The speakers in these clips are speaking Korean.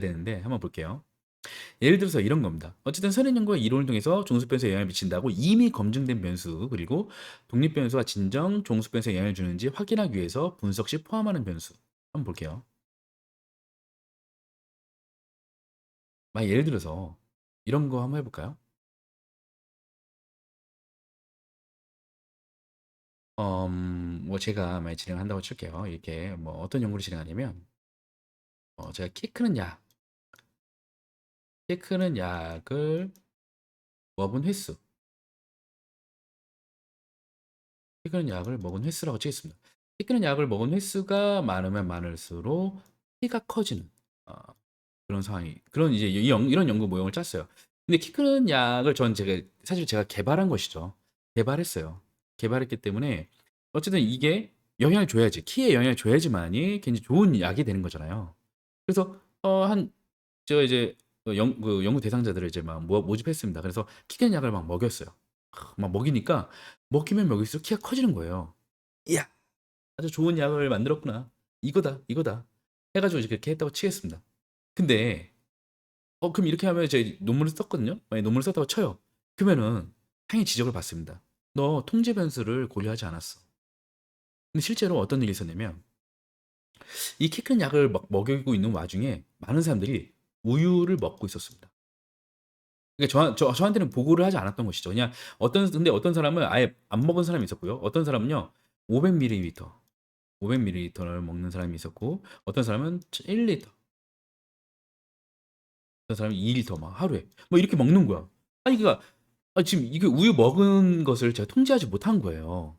되는데 한번 볼게요. 예를 들어서 이런 겁니다. 어쨌든 선행 연구와 이론을 통해서 종수 변수에 영향을 미친다고 이미 검증된 변수 그리고 독립 변수와 진정 종수 변수에 영향을 주는지 확인하기 위해서 분석 시 포함하는 변수. 한번 볼게요. 막 예를 들어서 이런 거 한번 해볼까요? 음, 뭐 제가 만약 진행한다고 칠게요. 이렇게 뭐 어떤 연구를 진행하냐면 어, 제가 키 크는 약, 키 크는 약을 먹은 횟수, 키 크는 약을 먹은 횟수라고 치겠습니다. 키 크는 약을 먹은 횟수가 많으면 많을수록 키가 커지는 어, 그런 상황이 그런 이제 이 연- 이런 연구 모형을 짰어요. 근데 키 크는 약을 전 제가 사실 제가 개발한 것이죠. 개발했어요. 개발했기 때문에 어쨌든 이게 영향을 줘야지 키에 영향을 줘야지만이 굉장히 좋은 약이 되는 거잖아요. 그래서 어, 한 제가 이제 그 연, 그 연구 대상자들을 이제 막 모, 모집했습니다. 그래서 키 크는 약을 막 먹였어요. 하, 막 먹이니까 먹히면 먹일수록 키가 커지는 거예요. 이야, 아주 좋은 약을 만들었구나. 이거다, 이거다. 해가지고 이제 그렇게 했다고 치겠습니다. 근데 어 그럼 이렇게 하면 제 논문을 썼거든요. 만약 논문을 썼다고 쳐요. 그러면은 당연히 지적을 받습니다. 너 통제 변수를 고려하지 않았어. 근데 실제로 어떤 일이 있었냐면 이 키 큰 약을 막 먹이고 있는 와중에 많은 사람들이 우유를 먹고 있었습니다. 그러니까 저, 저, 저 한테는 보고를 하지 않았던 것이죠. 그냥 어떤 근데 어떤 사람은 아예 안 먹은 사람이 있었고요. 어떤 사람은요 500ml, 500ml를 먹는 사람이 있었고 어떤 사람은 1리터, 어떤 사람은 2리터 막 하루에 뭐 이렇게 먹는 거야. 아니 그러니까 아, 지금 이게 우유 먹은 것을 제가 통제하지 못한 거예요.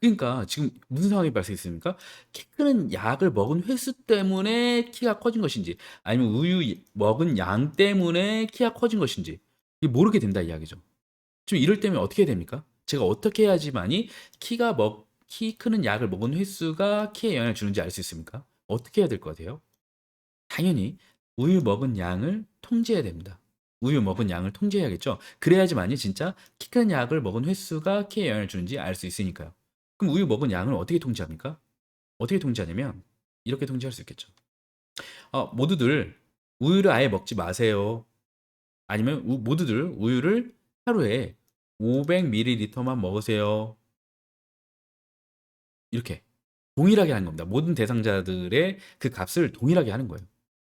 그러니까 지금 무슨 상황이 발생했습니까? 키 크는 약을 먹은 횟수 때문에 키가 커진 것인지 아니면 우유 이- 먹은 양 때문에 키가 커진 것인지 모르게 된다 이야기죠. 지금 이럴 때면 어떻게 해야 됩니까? 제가 어떻게 해야지만이 키가 먹, 키 크는 약을 먹은 횟수가 키에 영향을 주는지 알 수 있습니까? 어떻게 해야 될 것 같아요? 당연히 우유 먹은 양을 통제해야 됩니다. 우유 먹은 양을 통제해야겠죠. 그래야지만이 진짜 키 큰 약을 먹은 횟수가 키에 영향을 주는지 알 수 있으니까요. 그럼 우유 먹은 양을 어떻게 통제합니까? 어떻게 통제하냐면 이렇게 통제할 수 있겠죠. 어, 모두들 우유를 아예 먹지 마세요. 아니면 우- 모두들 우유를 하루에 500ml만 먹으세요. 이렇게 동일하게 하는 겁니다. 모든 대상자들의 그 값을 동일하게 하는 거예요.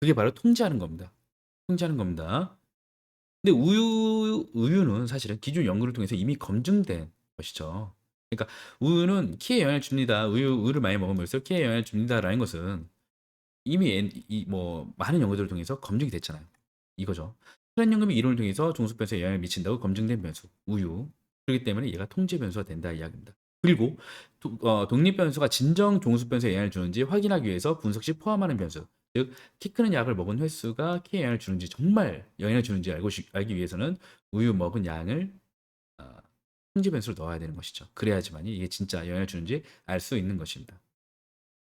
그게 바로 통제하는 겁니다. 통제하는 겁니다. 근데 우유, 우유는 사실은 기존 연구를 통해서 이미 검증된 것이죠. 그러니까 우유는 키에 영향을 줍니다. 우유, 우유를 많이 먹으면서 키에 영향을 줍니다라는 것은 이미 뭐 많은 연구들을 통해서 검증이 됐잖아요. 이거죠. 혈액 연금이 이론을 통해서 종수 변수에 영향을 미친다고 검증된 변수 우유. 그렇기 때문에 얘가 통제 변수가 된다 이야기입니다. 그리고 도- 어, 독립 변수가 진정 종수 변수에 영향을 주는지 확인하기 위해서 분석 시 포함하는 변수. 즉, 키 크는 약을 먹은 횟수가 키에 영향을 주는지 정말 영향을 주는지 알고 시- 알기 위해서는 우유 먹은 양을 어, 통제 변수로 넣어야 되는 것이죠. 그래야지만이 이게 진짜 영향을 주는지 알 수 있는 것입니다.